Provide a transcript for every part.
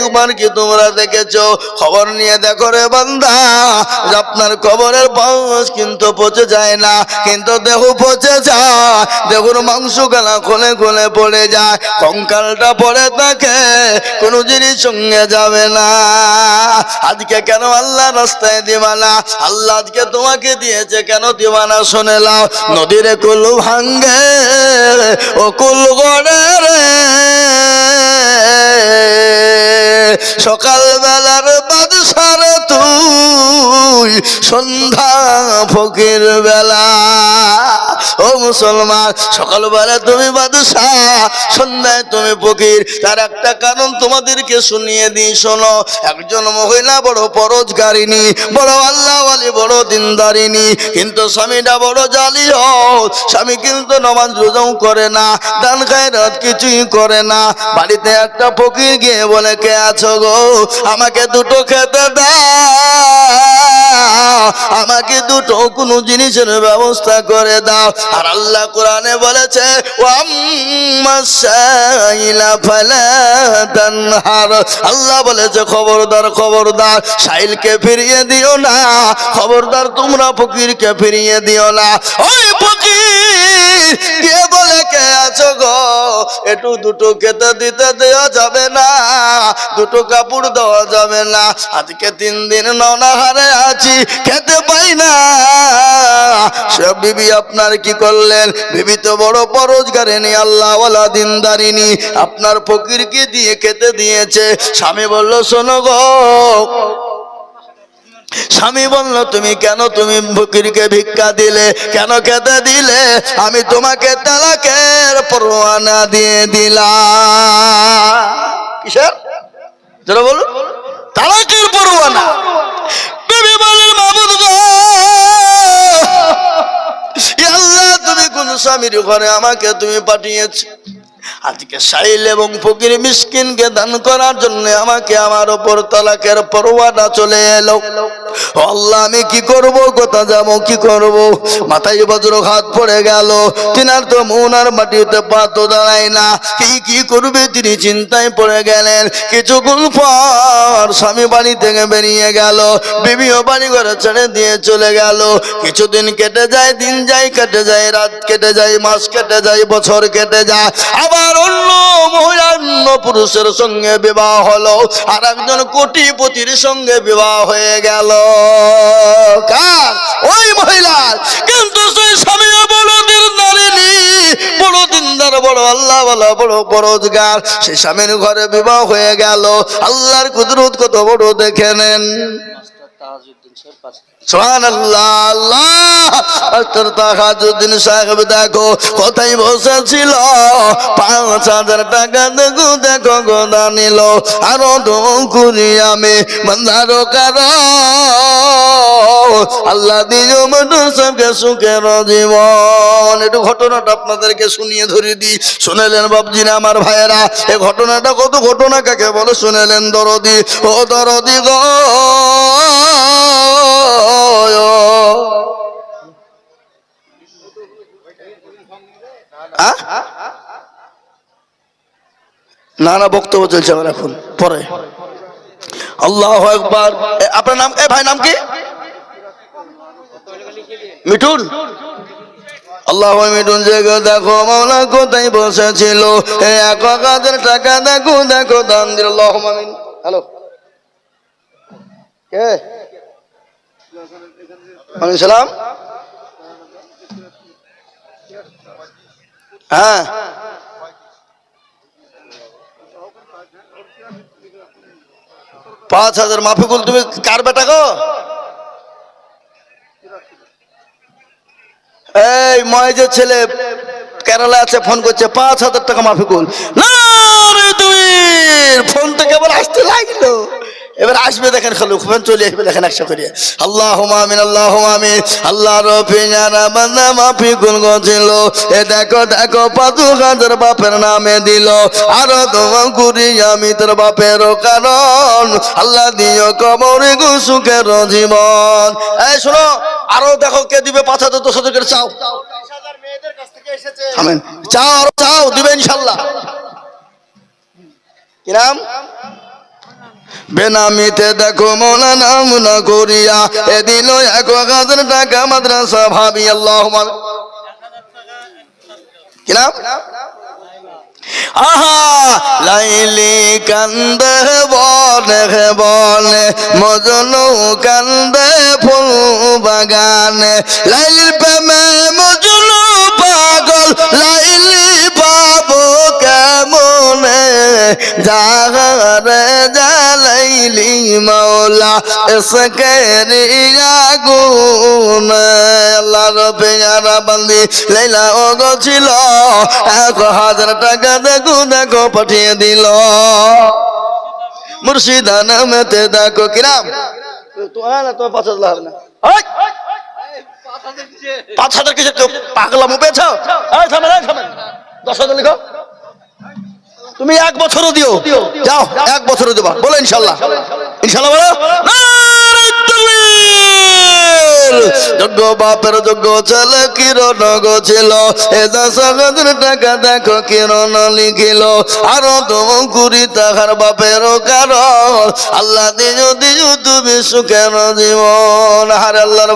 একবার কি তোমরা দেখেছ? খবর নিয়ে দেখো রে বান্দা। আপনার কবরের পাউস কিন্তু পচে যায় না, কিন্তু দেহ পচে যায়। দেহুর মাংস গলা খোলে খোলে পড়ে যায়, কঙ্কালটা পড়ে থাকে, কোনো জিনিস সঙ্গে যাবে না। আজকে কেন আল্লাহ রাস্তায় দিবানা? আল্লাহ আজকে তোমাকে দিয়েছে কেন দিবানা শুনে লাও নদীর কুল ভাঙ্গে ও কুল গড়ে রে। সকাল বেলার বাদশার তুই সন্ধ্যা ফকির বেলা। ও মুসলমান, সকালবেলা তুমি বাদশাহ, সন্ধ্যায় তুমি ফকির, তার একটা কারণ তোমাদেরকে শুনিয়ে দিই, শোনো, একজন মহিলা বড় পরোজগারিনী, বড় আল্লাহওয়ালি, বড় দিনদারিনী, কিন্তু স্বামীটা বড় জালি স্বামী কিন্তু নমাজ রোজাও করে না, দান খায়রাত কিছুই করে না। বাড়িতে একটা ফকির গিয়ে বলে, কে আছো গো? আমাকে দুটো খেতে দাও, আমাকে দুটো কোনো জিনিসের ব্যবস্থা করে দাও। আর আল্লাহ কোরআনে বলেছে আল্লাহ বলেছে, খবরদার খবরদার সাইলকে ফিরিয়ে দিও না, খবরদার তোমরা ফকিরকে ফিরিয়ে দিও না। ওই ফকির, কে বলে কে আছো গো? একটু দুটো খেতে দিতে দেওয়া যাবে না, দুটো কাপড় দেওয়া যাবে না। আজকে তিন দিন ননাহারে আছি, খেতে পাই না। সব বিবি আপনার কি করলেন। বিবি তো বড় পরোজগারিনী আল্লাহওয়ালা দিনদারিনী আপনার ফকিরকে দিয়ে খেতে দিয়েছে। স্বামী বলল, শোনো গো। স্বামী বলল, তুমি কেন তুমি ফকিরকে ভিক্ষা দিলে? কেন খেতে দিলে? আমি তোমাকে তালাকের পরোয়ানা দিয়ে দিলাম। কিসের? যারা বলুন। তালাকের পরোয়ানা। বিবি বলেন মাবুদ গো আল্লাহ তুমি কোন স্বামীর ঘরে আমাকে তুমি পাঠিয়েছো? আজকে সাইল এবং ফকির মিসকিনকে দান করার জন্য আমাকে আমার ওপর তালাকের পরোয়ানা চলে এলো। আল্লাহ, আমি কি করব? কোথা যাব? কি করব? মাথায় বজ্র হাত পড়ে গেল। তিনার তো মৌনার মাটিতে পাতো দাঁড়ায় না। কি কি করবে? তিনি চিন্তায় পড়ে গেলেন। কিছুক্ষণ পর স্বামী বাড়ি থেকে বেরিয়ে গেল। বিবিও বাড়ি ঘরে ছেড়ে দিয়ে চলে গেল। কিছুদিন কেটে যায়, দিন যায়, কেটে যায়, রাত কেটে যায়, মাস কেটে যায়, বছর কেটে যায়। আবার অন্য মহিলা অন্য পুরুষের সঙ্গে বিবাহ হলো আর একজন কোটিপতির সঙ্গে বিবাহ হয়ে গেল। কার? ওই মহিলার। কিন্তু সেই স্বামীও বড় দিনদারিনী বড় দিনদার বড় আল্লাহ বলা বড় বড়জগার সেই স্বামীর ঘরে বিবাহ হয়ে গেল। আল্লাহর কুদরত কত বড় দেখে নেন। সোহান আল্লাহ আল্লাহ। তাহাজুদ্দিন সাহেব দেখো কোথায় পাঁচ হাজার টাকা দেখো দেখো গোদা নিল আরও আমি বন্ধারো কারও। আল্লাহ দিও মানুষ সুখের জীবন একটু ঘটনাটা আপনাদেরকে শুনিয়ে ধরে দিই। শুনেলেন বাবজিনা আমার ভাইয়েরা? এই ঘটনাটা কত ঘটনা কাকে বলে? শুনেলেন দরদি। ও দরদি গো। না না বক্তব্য চলছে আমার এখন, পরে। আল্লাহ একবার আপনার নাম, এ ভাই নাম কি? মিঠুন। আল্লাহ মিঠুন যে দেখো, মাওলা কোথায় বসেছিল? এক টাকা দেখো দেখো, দান দিল আল্লাহ হ্যালো। কে? সালাম। হ্যাঁ। পাঁচ হাজার মাফিকুল, তুমি কার বেটা গো? এই ময়েজের ছেলে কেরালা আছে, ফোন করছে, পাঁচ হাজার টাকা মাফিকুল। না রে তুই, ফোন তো কেবল আসতে লাগল। এবার আসবে দেখেন খালু ফোন চলে আসবে দেখেন একশো করে আল্লাহ আমিন আল্লাহ আমিন। আল্লাহ রফি জানা বান্দা মাফিকুল গছিল এ দেখো দেখো পাতু হাজার বাপের নামে দিল। আরও তোমার করি আমি তোর বাপের কারণ। আল্লাহ দিও কবরে গো সুখের জীবন। এই শোনো, আরও দেখো কে দিবে পাঁচ হাজার দশ হাজার করে, চাও। চাও চাও, দিবে ইনশাল্লাহ। কি নাম? বেনামিতে দেখো মৌলানা মুনা করিয়া। এ দিল এক হাজার টাকা মাদ্রাসা ভাবি, আল্লাহ কি নাম? আহা, লাইলি কান্দে বনে বনে, মজনু কান্দে ফুল বাগানে। লাইলির প্রেমে মজনু পাগল লাইলি জাগরে জালাইলি মাওলা এসকেরি আগুন আল্লাহ রবিয়ারা বান্দি লাইলা ও গছিল এক হাজার টাকা দেখো দেখো পাঠিয়ে দিল। মুর্শিদা নামেতে দেখো কিরাম। তো না তো পাঁচ হাজার হবে না। পাঁচ হাজার কিছু পাগলামো পেয়েছ? থামেন থামেন। দশ হাজার লিখো। তুমি এক বছরও দিও। যাও এক বছরও দেবা। বলো ইনশাল্লাহ। ইনশাল্লাহ বলো। বাপের ছেলে, কিরণ ছিল। এ দশ টাকা দেখো, কিরণ লিখিল। আরও তুমি টাকার বাপের কারণ। আল্লাহ দিও দিও তুমি সুখের জীবন। হার আল্লাহর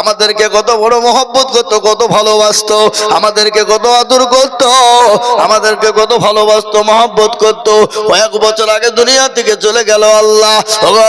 আমাদেরকে কত বড় মহব্বত করতো, কত ভালোবাসতো, আমাদেরকে কত আদর করতো, আমাদেরকে কত ভালোবাসতো, মহব্বত করতো। কয়েক বছর আগে দুনিয়া থেকে চলে গেল আল্লাহ।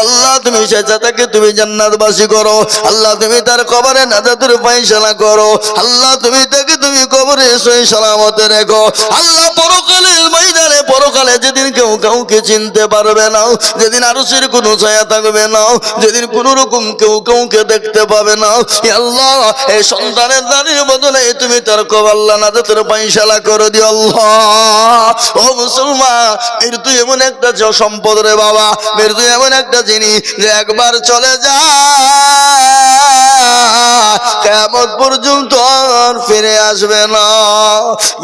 আল্লাহ, তুমি থেকে তুমি জান্নাতবাসী করো। আল্লাহ তুমি তার কবরে নাজাতুর ফাইসালা করো। আল্লাহ, তুমি তাকে তুমি কবরে সই সালামতে রেখো। আল্লাহ, পরকালের ময়দানে, পরকালে যেদিন কেউ কাউকে চিনতে পারবে না, যেদিন আরসের কোনো ছায়া থাকবে না, যেদিন কোন রকম কেউ কাউকে দেখতে পাবে না আল্লাহ এই সন্তানের দানির বদলে তুমি তার কবাল্লা নাজাতুর ফাইসালা করে দিও, আল্লাহ। ও মুসলমান মৃত্যু এমন একটা সম্পদ রে বাবা মৃত্যু এমন একটা জিনিস যে একবার চলে যায়। কেমন পর্যন্ত আর ফিরে আসবে না।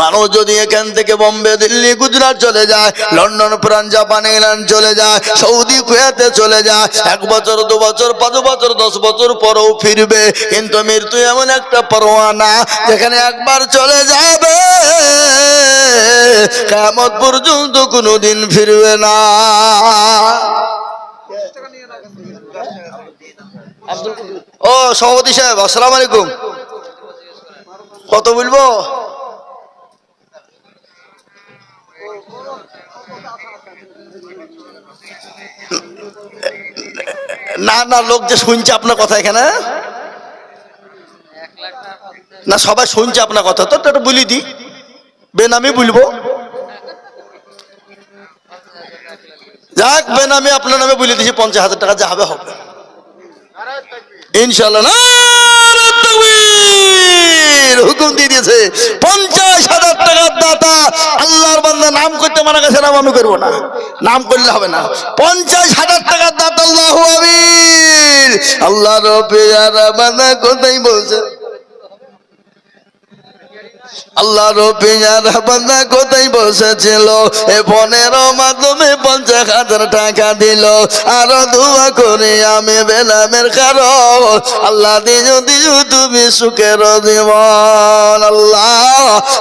মানুষ যদি এখান থেকে বোম্বে, দিল্লি, গুজরাট চলে যায়, লন্ডন ফ্রান্স জাপান, ইংল্যান্ড চলে যায়, সৌদি, কুয়েতে চলে যায়, এক বছর, দু বছর, পাঁচ বছর, দশ বছর পরেও ফিরবে। কিন্তু মৃত্যু এমন একটা পরোয়ানা যেখানে একবার চলে যাবে। কেমন পর্যন্ত কোনোদিন ফিরবে না। ও, সভাপতি সাহেব, আসসালাম আলাইকুম। কত বলব? না না, লোক যে শুনছে আপনার কথা এখানে। না, সবাই শুনছে আপনার কথা, তো একটু বলি দি। বেনামি বলব। যাক, বেনামি আপনার নামে বলে দিছি পঞ্চাশ হাজার টাকা যা হবে হবে। ইনশাল্লাহ! হুকুম দিয়ে দিয়েছে, পঞ্চাশ হাজার টাকার দাতা। আল্লাহর বান্দা নাম করতে মানা গেছে, নাম আমি করব না। নাম করলে হবে না। পঞ্চাশ হাজার টাকার দাতা, আল্লাহ আমিন। আল্লাহ রবে আর কোথায় বলছে? আল্লাহ রবিয়ার বান্দা কোথায় বসেছিল? এ ফোনের মাধ্যমে পঞ্চাশ হাজার টাকা দিল। আর দোয়া করে আমি বেনামের কারণ। আল্লাহ দিও দিও তুমি সুখের জীবন। আল্লাহ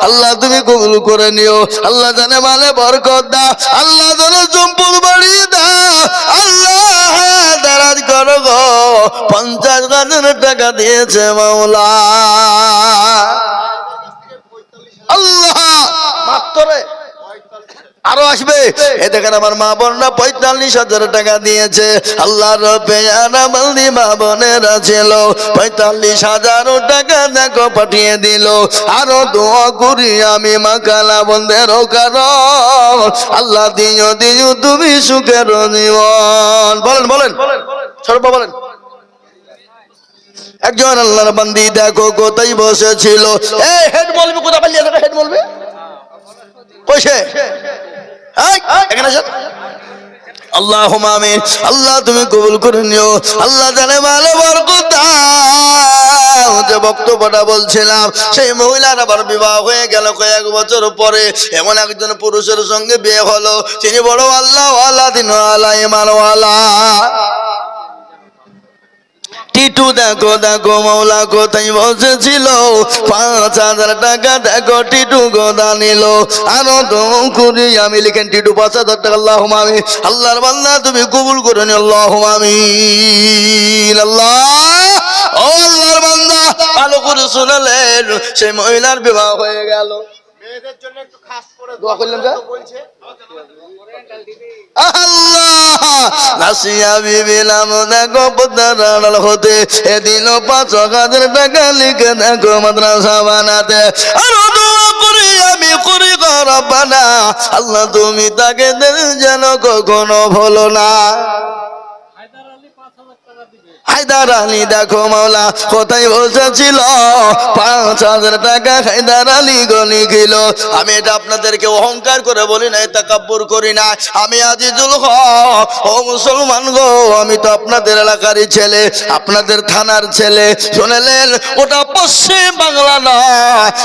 আল্লাহ তুমি কবুল করে নিও। আল্লাহ জানে মানে বরকত দা। আল্লাহ জানে সম্পদ বাড়িয়ে দা। আল্লাহ দারাজ করো গো। পঞ্চাশ হাজার টাকা দিয়েছে মাওলা। আল্লাহ মাত্র আরও আসবে। এ দেখেন আমার মা বোনরা পঁয়তাল্লিশ হাজার টাকা দিয়েছে। আল্লাহ রবেয়ারামালি মা বোনেরা ছিল। পঁয়তাল্লিশ হাজার টাকা দেখো পাঠিয়ে দিল। আরও দোয়া করি আমি মা কালা বন্ধের কারণ। আল্লাহ দিও দিও তুমি সুখের জীবন। বলেন বলেন। সর্ব বলেন। একজন আল্লাহর বান্দি দেখো কোথায় বসেছিল। এই হেড বলবি কোথা পালিয়ে যাবে, হেড কইছে? এখানে আল্লাহ আমিন। আল্লাহ তুমি কবুল করে নিও। আল্লাহ জানে ভালো বরকত। যে বক্তব্যটা বলছিলাম, সেই মহিলার আবার বিবাহ হয়ে গেল কয়েক বছর পরে। এমন একজন পুরুষের সঙ্গে বিয়ে হলো তিনি বড় আল্লাহ আল্লাহ দিন আল্লাহ ইমানওয়ালা টিটু দেখো দেখো মৌলা কোথায় বসেছিল? পাঁচ হাজার টাকা দেখো, টিটু গোদা নিল। আরও তো করি আমি লিখেন টিটু, পাঁচ হাজার টাকা আল্লাহ আমি আল্লাহর বান্দা, তুমি কবুল করে নি আল্লাহ আমি আল্লাহ, ও আল্লাহর বান্দা, ভালো করে শুনালেন, সেই মহিলার বিবাহ হয়ে গেল। মেয়েদের জন্য একটু খাস করে দোয়া করলেন যে? বলছে। আল্লাহ নাসিয়া বিবিলাম দেখো পুতার হতে। এদিন পাঁচ হাজার টাকা লিখে দেখো মাদ্রাসা বানাতে। আরও দোয়া করি আমি করি রব্বানা। আল্লাহ তুমি তাকে যেন কখনো ভুলো না। হায়দার আলী, দেখো মাওলা, কোথায় বসেছিল? পাঁচ হাজার টাকা হায়দার আলী গলি গেল আমি এটা আপনাদেরকে অহংকার করে বলি না তাকাব্বুর করি না আমি আজিজুল হক, ও মুসলমান গো, আমি তো আপনাদের এলাকারই ছেলে, আপনাদের থানার ছেলে। শুনেলেন, ওটা পশ্চিম বাংলা না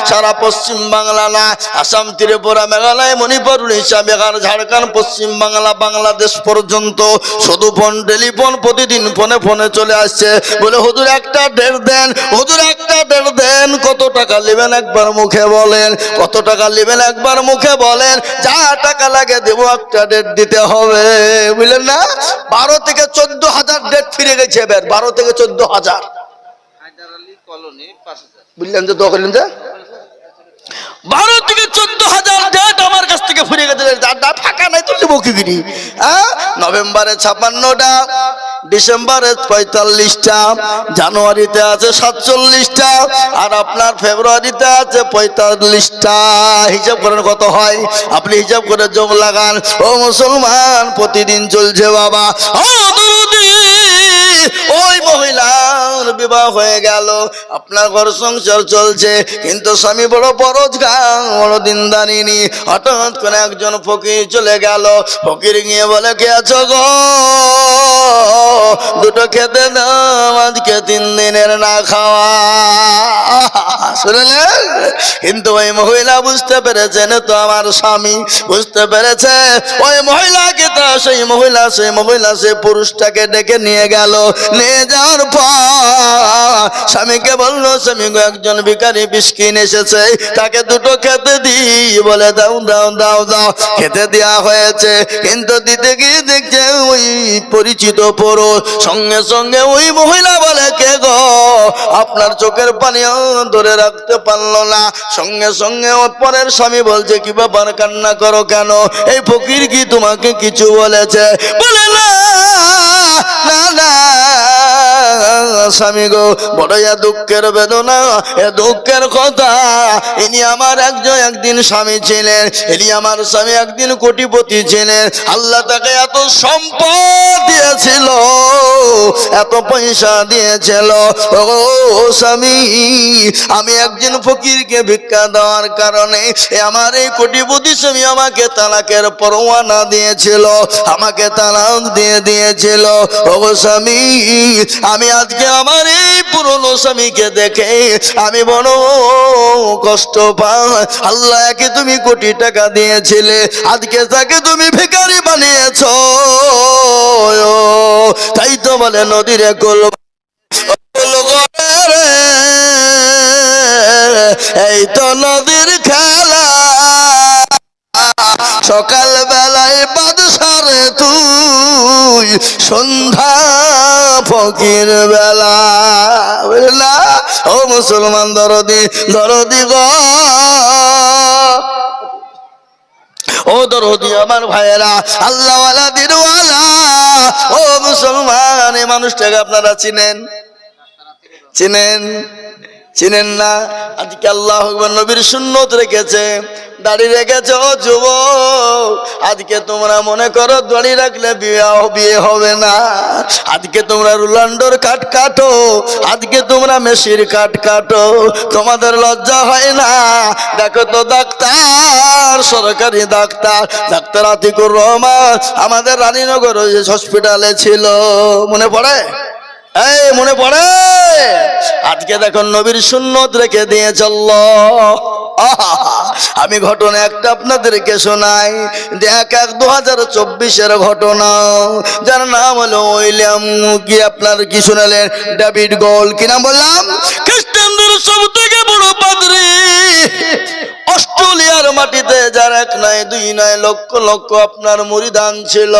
সারা পশ্চিম বাংলা না আসাম, ত্রিপুরা, মেঘালয়, মণিপুর, উড়িষ্যা, বিহার, ঝাড়খণ্ড, পশ্চিম বাংলা, বাংলাদেশ পর্যন্ত। শুধু ফোন, টেলিফোন, প্রতিদিন ফোনে ফোনে চলে আসছে। বলে, হুজুর, একটা ডেট দেন, হুজুর, একটা ডেট দেন। কত টাকা নেবেন? একবার মুখে বলেন। কত টাকা নেবেন? একবার মুখে বলেন। যা টাকা লাগে দেবো, একটা ডেট দিতে হবে। বুঝলেন না? বারো থেকে চোদ্দ হাজার ডেট ফিরে গেছে এবার। বারো থেকে চোদ্দ হাজার। বুঝলেন তো করলেন যে? বারো থেকে চোদ্দ হাজার ডেট আমার কাছ থেকে ফিরে গেছে। যারটা ফাঁকা নাই তো নেব কি হ্যাঁ? নভেম্বরে ছাপান্নটা। ডিসেম্বরে পঁয়তাল্লিশটা, জানুয়ারিতে আছে সাতচল্লিশটা, আর আপনার ফেব্রুয়ারিতে আছে পঁয়তাল্লিশটা। হিসাব করেন কত হয়? আপনি হিসাব করে যোগ লাগান। ও মুসলমান, প্রতিদিন চলছে বাবা। ওই বিবাহ হয়ে গেল। আপনার ঘর সংসার চলছে, কিন্তু স্বামী বড় বরোজগার বড় দিনদারিনী হঠাৎ করে একজন ফকির চলে গেল। ফকির গিয়ে বলে, কে আছো গো? দুটো খেতে দাম আজকে তিন দিনের না খাওয়া। শুনলেন? কিন্তু ওই মহিলা বুঝতে পেরেছেন তো আমার স্বামী। বুঝতে পেরেছে? ওই মহিলাকে তো সেই মহিলা সেই মহিলা, সেই পুরুষটাকে ডেকে নিয়ে গেল। নিয়ে যাওয়ার পর স্বামীকে বলল, স্বামী একজন ভিখারি বিস্কিন এসেছে, তাকে দুটো খেতে দিই, বলে দাও দাও দাও দাও। খেতে দেওয়া হয়েছে, কিন্তু দিতে গিয়ে দেখছে ওই পরিচিত পুরুষ, সঙ্গে সঙ্গে ওই মহিলা বলে, কে গো? আপনার চোখের পানি ধরে রাখতে পারল না। সঙ্গে সঙ্গে পরের স্বামী বলছে, কি ব্যাপার, কান্না করো কেন? এই ফকির কি তোমাকে কিছু বলেছে? বলে না না। স্বামী গো দুঃখের বেদনা, এ দুঃখের কথা। ইনি আমার একজন একদিন স্বামী ছিলেন, ইনি আমার স্বামী একদিন কোটিপতি ছিলেন। আল্লাহ তাকে এত সম্পদ দিয়েছিল, এত পয়সা দিয়েছিল। ও স্বামী, আমি একদিন ফকিরকে ভিক্ষা দেওয়ার কারণে আমার এই কোটিপতি স্বামী আমাকে তালাকের পরোয়ানা দিয়েছিল, আমাকে তালাক দিয়ে দিয়েছিল। ও স্বামী, আমি আজকে আমার এই পুরনো স্বামীকে দেখে আমি বড় কষ্ট পাই। আল্লাহ একে তুমি কোটি টাকা দিয়েছিলে, আজকে তাকে তুমি ভিখারি বানিয়েছ। তাই তো বলে নদীরে গোল এই তো নদীর খেলা। সকাল বেলায় বাদশারে তুই, সন্ধ্যা ফকির বেলা। ও মুসলমান দরদি দরদি গ। ও দরদি আমার ভাইয়েরা, আল্লাহওয়ালা, দিনওয়ালা। ও মুসলমান, এই মানুষটাকে আপনারা চিনেন? চিনেন? চিনেন না? আজকে আল্লাহ নবীর সুন্নত রেখেছে। দাড়ি রেখেছ যুব আজকে তোমরা মনে করো দাড়ি রাখলে বিয়ে বিয়ে হবে না। আজকে তোমরা রুলান্ডোর কাট কাটো, আজকে তোমরা মেশির কাট কাটো। তোমাদের লজ্জা হয় না? দেখো তো ডাক্তার, সরকারি ডাক্তার ডাক্তার আতিকুর রহমান, আমাদের রানীনগর হসপিটালে ছিল। মনে পড়ে? এই, মনে পড়ে? আজকে দেখো নবীর সুন্নত রেখে দিয়ে আহা! আমি ঘটনা একটা আপনাদেরকে শোনাই। দেখ, এক দু হাজার চব্বিশের ঘটনা। যার নাম হলো উইলিয়াম কি আপনার কি শুনালেন? ডেভিড গোল। কি নাম বললাম? খ্রিস্টানদের সব থেকে বড় পাদ্রী। অস্ট্রেলিয়ার মাটিতে যার এক নয়, দুই নয়, লক্ষ লক্ষ আপনার মুড়িদান ছিল।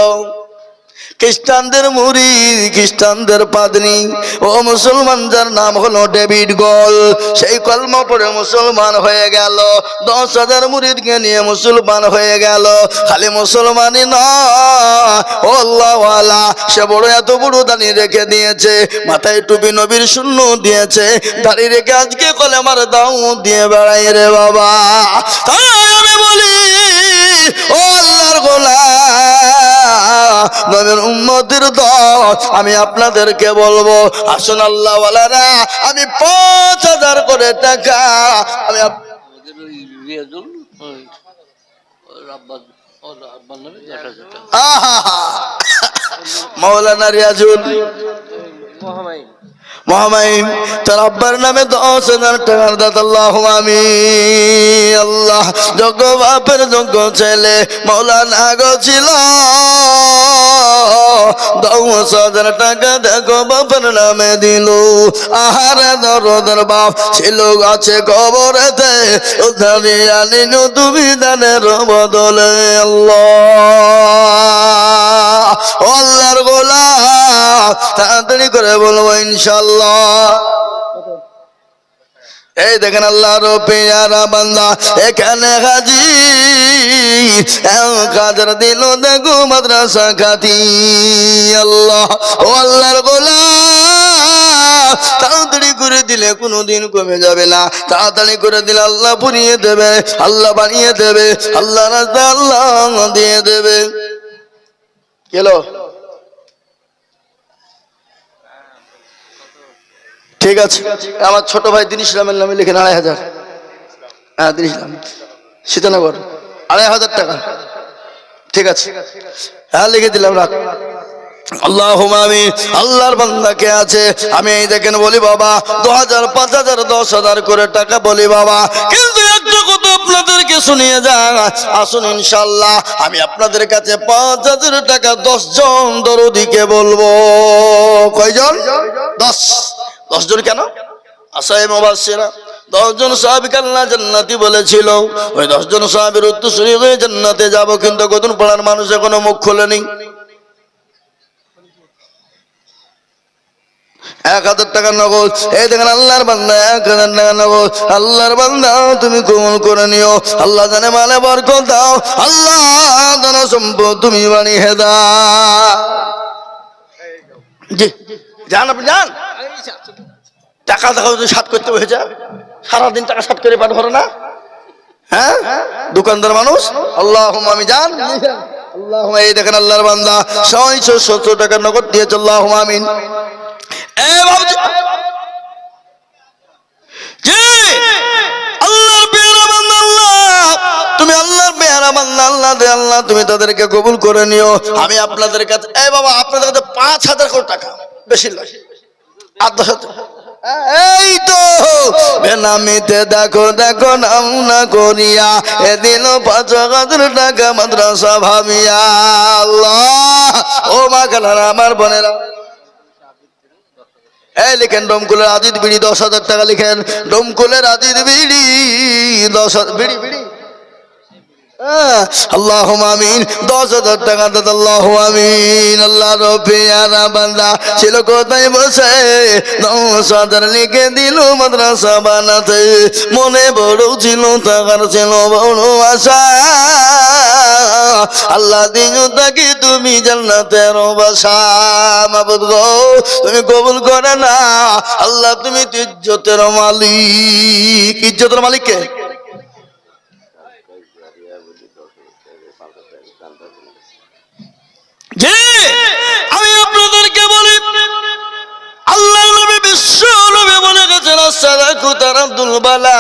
খ্রিস্টানদের মুড়ি খ্রিস্টানদের পাদনি ও মুসলমান যার নাম হলো ডেভিড গল, সেই কলম পড়ে মুসলমান হয়ে গেল। দশ হাজার মুরিদকে নিয়ে মুসলমান হয়ে গেল। খালি মুসলমানই না সে বড় এত বড় দানি রেখে দিয়েছে। মাথায় টুপি নবীর শূন্য দিয়েছে। দাঁড়িয়ে রেখে আজকে কলে আমার দাও দিয়ে বেড়াই রে বাবা। তাই আমি বলি, ও আল্লাহর গোলা নবীর উম্মতের দল, আমি আপনাদেরকে বলব, আসুন আল্লাহ ওয়ালারা, আমি পাঁচ হাজার করে টাকা, আমি! মৌলানা রিয়াজুল মহামাইন তার আব্বার নামে দশ হাজার টাকার দাদ আল্লাহ আমি আল্লাহ যোগ্য বাপের যোগ্য ছেলে, মৌলানা গো ছিল। দশ হাজার টাকা দেখো বাপের নামে দিল। আহারে দরদের বাপ ছিল আছে কবরেতে। উদ্ধারি তুমি দানের বদলে আল্লাহ। আল্লাহর গোলাম, তাড়াতাড়ি করে বলব ইনশাল্লাহ এই দেখেন আল্লাহর পেয়ারা বান্দা, এখানে হাজি কাজর দিল দেখো মাদ্রাসা খাতি। আল্লাহ, ও আল্লাহর গোলাম, তাড়াতাড়ি করে দিলে কোনোদিন কমে যাবে না। তাড়াতাড়ি করে দিলে আল্লাহ পুরিয়ে দেবে, আল্লাহ বানিয়ে দেবে, আল্লাহ রাস্তা আল্লাহ দিয়ে দেবে। গেলো ঠিক আছে। আমার ছোট ভাই দিন ইসলামের নামে লিখেন আড়াই হাজার। হ্যাঁ দিন ইসলাম। সীতানগর। আড়াই হাজার টাকা। ঠিক আছে। হ্যাঁ লিখে দিলাম, রাখ। আল্লাহ আমি আল্লাহর বান্দাকে আছে? আমি এই দেখেন বলি বাবা দু হাজার, পাঁচ হাজার, দশ হাজার করে টাকা বলি বাবা। কিন্তু একটা কথা আপনাদেরকে শুনিয়ে যান। আসুন ইনশাল্লাহ আমি আপনাদের কাছে পাঁচ হাজার টাকা দশ জন দরদিকে বলব। কয়জন? দশ। দশ জন কেন দশজন জান্নাতি ওই দশজন হয়ে জান্নাতে কিন্তু মানুষ মুখ খোলেনি এক হাজার নগদ। এই দেখেন আল্লাহর বান্দা, এক হাজার টাকা নগদ। আল্লাহর বান্দা, তুমি কবুল করে নিও। আল্লাহ জানে মানে বরকত দাও। আল্লাহ সম্পদ তুমি বাড়ি হেদা জি। যান আপনি যান টাকা দেখা যদি সাত করতে হয়ে যায়। সারাদিন টাকা সাত করে পাঠ ভরে না? হ্যাঁ? দোকানদার মানুষ? আল্লাহ আমি যান আল্লাহ এই দেখেন আল্লাহর বান্দা। ছয়শো সত্তর টাকা নগদ দিয়েছে আল্লাহ আমিন। এ বাবুজি। জি, আল্লাহর পেয়ারা বান্দা আল্লাহ, তুমি পেয়ারা বান্দা আল্লাহ দে আল্লাহ, তুমি তাদেরকে কবুল করে নিও। আমি আপনাদের কাছে বাবা, আপনাদের পাঁচ হাজার কোটি টাকা, বেশি আর দশ হাজার। এই তো, বেনামিতে দেখো দেখো নাম না করিয়া এ দিল পাঁচ হাজার টাকা মাদ্রাসা ভাবিয়া আল্লাহ। ও মা আমার বোনেরা। এই লিখেন ডমকুলের আজিদ বিড়ি দশ হাজার টাকা লিখেন। ডমকুলের বিড়ি দশ বিড়ি বিড়ি। আল্লাহ আমিন। দশ হাজার টাকা দাদ আল্লাহ আমিন। আল্লাহ রবিয়ারা বান্দা। ছিল কোথায় বসে? হাজার লিখে দিল মাদ্রাসা বানাতে। মনে বড় ছিল টাকার ছিল বড় আশা। আল্লাহ দিন তাকে তুমি জান্নাতের বাসা। মাবুদ গো, তুমি কবুল করে না আল্লাহ তুমি ইজ্জতের মালিক। ইজ্জতের মালিক কে? জি, আমি আপনাদেরকে বলি আল্লাহ নবী বিশ্ব নবী বলে গেছেন সাদাকু তারাদুল বালা।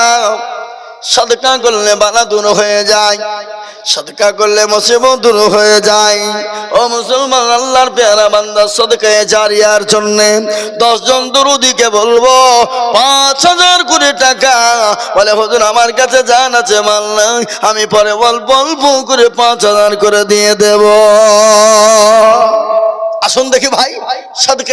সাদকা করলে বালা দূর হয়ে যায়, সদকা করলে মুসিবত দূর হয়ে যায়। মুসলমান, আল্লাহর পেয়ারা বান্দা সদকে জারিয়ার জন্য দশ জন দুরুদিকে বলব, পাঁচ হাজার কোটি টাকা। বলে, হুজুর, আমার কাছে জান আছে, মাল নাই, আমি পরে অল্প অল্প করে পাঁচ হাজার করে দিয়ে দেব। আসুন দেখি ভাই সাদকে